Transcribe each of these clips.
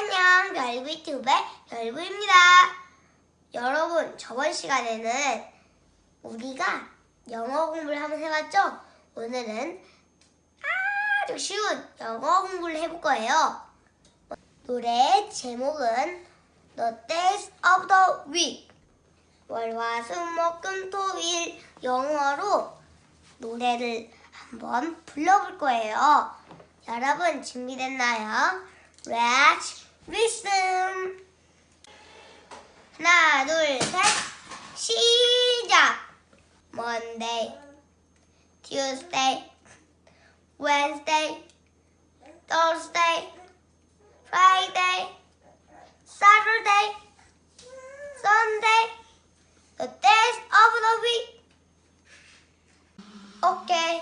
안녕, 별부 튜브의 별부입니다. 여러분, 저번 시간에는 우리가 영어 공부를 한번 해봤죠? 오늘은 아주 쉬운 영어 공부를 해볼 거예요. 노래 제목은 The Days of the Week. 월화수목금토일 영어로 노래를 한번 불러볼 거예요. 여러분 준비됐나요? Let's listen. 하나, 둘, 셋, 시작. Monday, Tuesday, Wednesday, Thursday, Friday, Saturday, Sunday, the days of the week. Okay,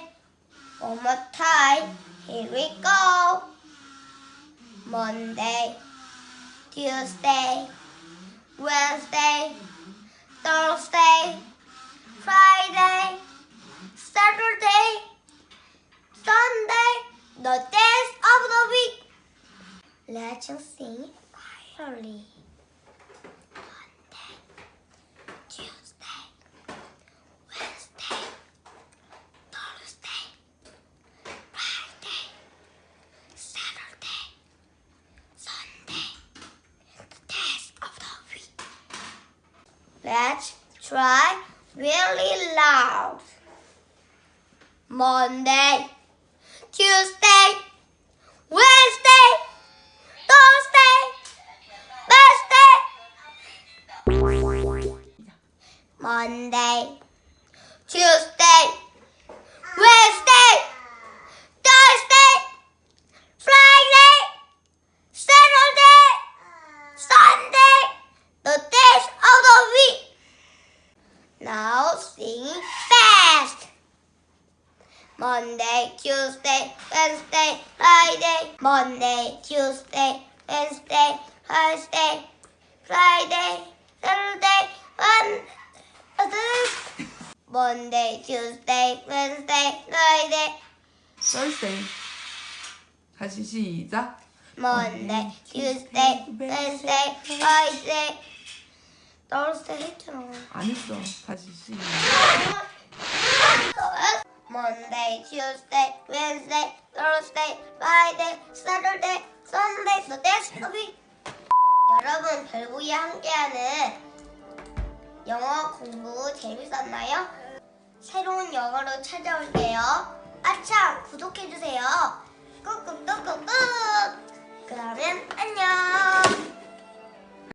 one more time. Here we go. Monday, Tuesday, Wednesday, Thursday, Friday, Saturday, Sunday, the days of the week. Let's sing quietly. Monday, Tuesday, Wednesday, Thursday, Friday, Saturday, Sunday, the days of the week. Let's try really loud. Monday, Tuesday, Wednesday, Thursday, Wednesday. Monday, Tuesday, Wednesday, Thursday, Friday, Saturday, Sunday, the days of the week. Now sing fast. Monday, Tuesday, Wednesday, Friday. Monday, Tuesday, Wednesday, Thursday, Friday, Saturday, One. Monday, Tuesday, Wednesday, Friday. Thursday. 다시 시작. Monday, Tuesday, Wednesday, Friday, Thursday 했잖아. 안 했어. 다시 시작. Monday, Tuesday, Wednesday, Thursday, Friday, Saturday, Sunday, days of the week. 여러분, 별부이 함께하는 영어 공부 재밌었나요? 새로운 영어로 찾아올게요. 아참, 구독해주세요.